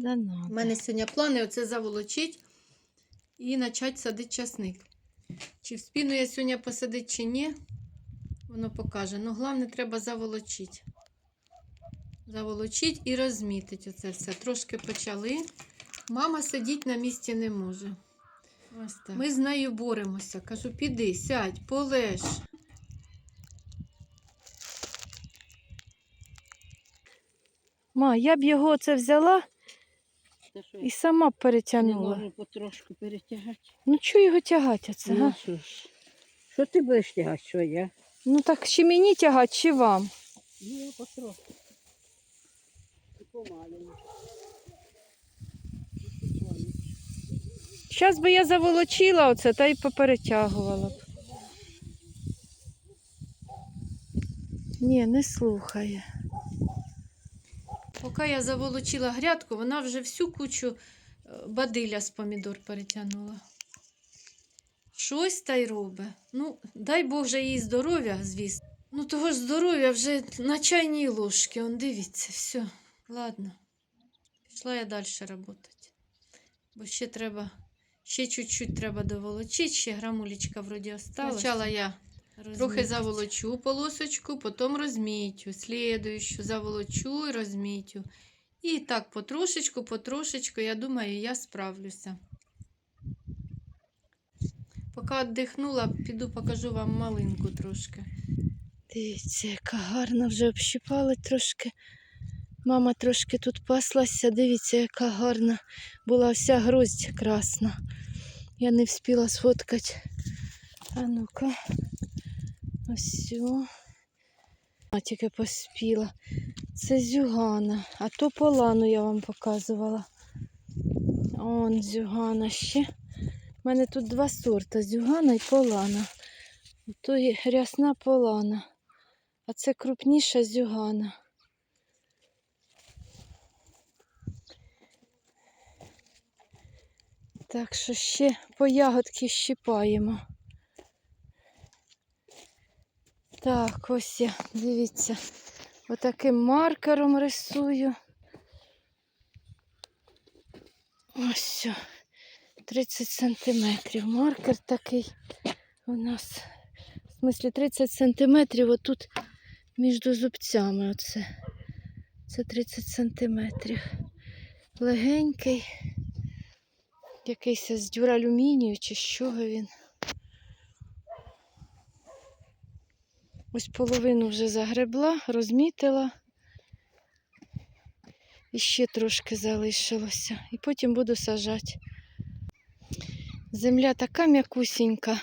Да У мене сьогодні плани оце заволочить і почати садити часник. Чи вспіну я сьогодні посадити, чи ні, воно покаже. Ну, головне, треба заволочити. Заволочити і розмітити оце все. Трошки почали. Мама сидіти на місці не може. Ось так. Ми з нею боремося. Кажу, піди, сядь, полеж. Ма, я б його це взяла Що, і сама не перетягнула. можу потрошку перетягати. Ну чого його тягати оце, Ну, що ж. Що ти будеш тягати, що я? Ну так чи мені тягати, чи вам? Ну, я потроху. І помаленьку. Зараз би я заволочила оце та й поперетягувала б. Ні, не слухає. Поки я заволочила грядку, вона вже всю кучу е, бадиля з помідор перетягнула. Щось та й робить. Ну, дай Бог же їй здоров'я, звісно. Ну, того ж здоров'я вже на чайній ложці. Он дивіться, все. Ладно. Пішла я далі працювати. Бо ще треба, ще чуть-чуть треба доволочити, ще грамулечка вроді осталась. Спочатку я Трохи заволочу полосочку, потім розмітю. Слідуючу заволочу і розмітю. І так потрошечку, потрошечку, я думаю, я справлюся. Поки віддихнула, піду покажу вам малинку трошки. Дивіться, яка гарна вже общипали трошки. Мама трошки тут паслася. Дивіться, яка гарна була вся гроздь красна. Я не встигла сфоткати. А ну-ка. Ось. А тільки поспіла. Це зюгана. А то полану я вам показувала. Он зюгана ще. У мене тут два сорта зюгана і полана. То є рясна полана. А це крупніша зюгана. Так що ще по ягодки щипаємо. Так, ось я, дивіться, отаким маркером рисую. Ось. сьо, 30 сантиметрів. Маркер такий у нас. В смислі 30 сантиметрів отут між зубцями. Оце. Це 30 сантиметрів. Легенький. Якийсь з дюралюмінію чи з чого він. Ось половину вже загребла, розмітила. І ще трошки залишилося. І потім буду сажати. Земля така м'якусінька.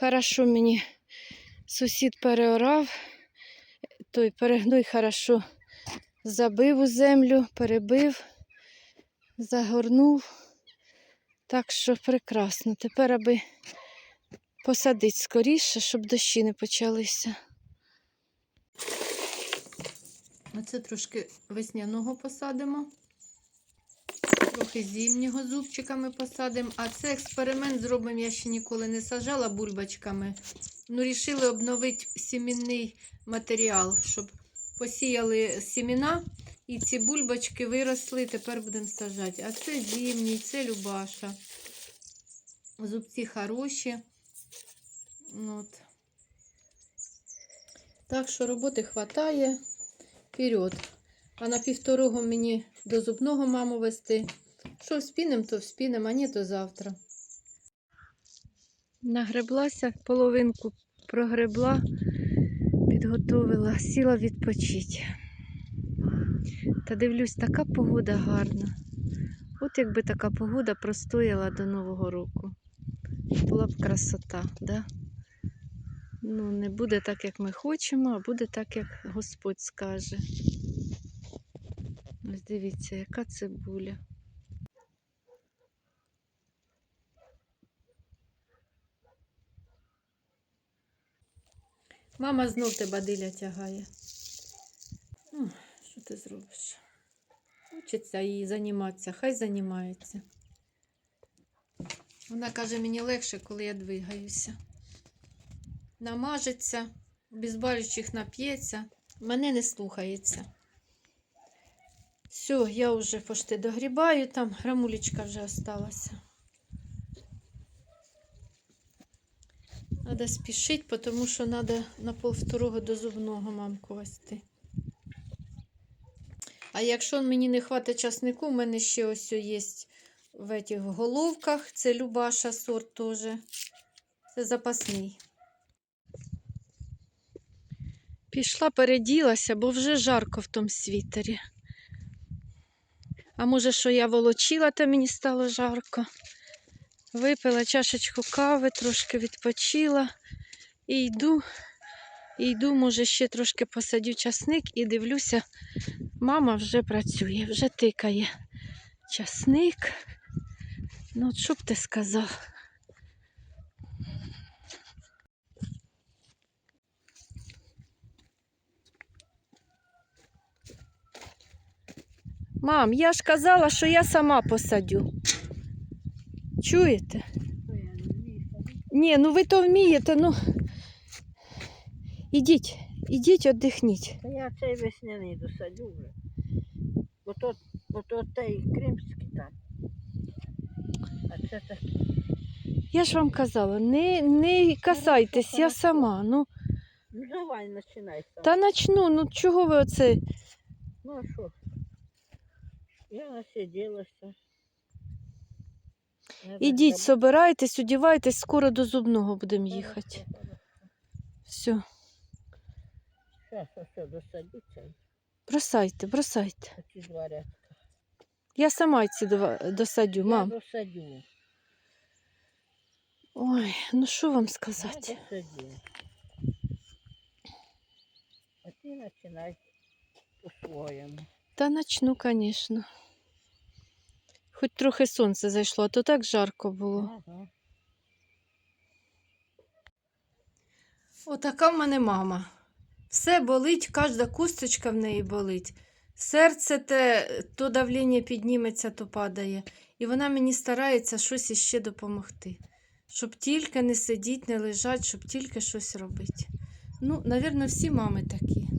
Хорошо мені сусід переорав. Той перегной хорошо забив у землю, перебив, загорнув. Так що прекрасно. Тепер аби посадити скоріше, щоб дощі не почалися. Оце трошки весняного посадимо. Трохи зимнього зубчиками посадимо. А це експеримент зробимо, я ще ніколи не сажала бульбочками. Ну, рішили обновити сімінний матеріал, щоб посіяли сіміна і ці бульбочки виросли, тепер будемо сажати. А це зимній, це Любаша. Зубці хороші. От. Так що роботи хватає. Вперед. А на півторого мені до зубного маму вести. Що вспінем, то вспінем, а ні, то завтра. Нагреблася, половинку прогребла, підготовила, сіла відпочити. Та дивлюсь, така погода гарна. От якби така погода простояла до Нового року. Була б красота, да? Ну, не буде так, як ми хочемо, а буде так, як Господь скаже. Ось дивіться, яка цибуля. Мама знов тебе диля тягає. Ну, що ти зробиш? Хочеться їй займатися, хай займається. Вона каже, мені легше, коли я двигаюся. Намажеться, обізбалючих нап'ється, мене не слухається. Все, я вже почти догрібаю, там грамулечка вже осталася. Надо спішити, тому що треба на полвторого до зубного мамку вести. А якщо мені не хватить часнику, у мене ще ось є в этих головках. Це Любаша сорт теж. Це запасний. Пішла, переділася, бо вже жарко в тому світері. А може, що я волочила, то мені стало жарко. Випила чашечку кави, трошки відпочила і йду, і йду, може, ще трошки посадю часник і дивлюся, мама вже працює, вже тикає часник. Ну, що б ти сказав? Мам, я ж казала, що я сама посадю. Чуєте? Не. Ні, ну ви то вмієте, ну. Ідіть, ідіть, віддихніть. Я цей весняний досадю вже. Бо то, бо то той кримський там. А це так. Я ж вам казала, не, не касайтесь, я сама. Ну, Ну давай, починай сам. та начну, ну чого ви оце? Ну а що? Я насиділася. Ідіть, собирайтесь, одівайтесь, скоро до зубного будемо їхати. Все, бросайте, бросайте. Я сама ці два досадю, мам. Я досадю. Ой, ну що вам Я сказати? досадю. А ти починай по-своєму. Та начну, звісно. Хоч трохи сонце зайшло, а то так жарко було. Ага. Отака в мене мама. Все болить, кожна кусточка в неї болить. Серце те, то давлення підніметься, то падає. І вона мені старається щось іще допомогти. Щоб тільки не сидіти, не лежати, щоб тільки щось робити. Ну, навірно, всі мами такі.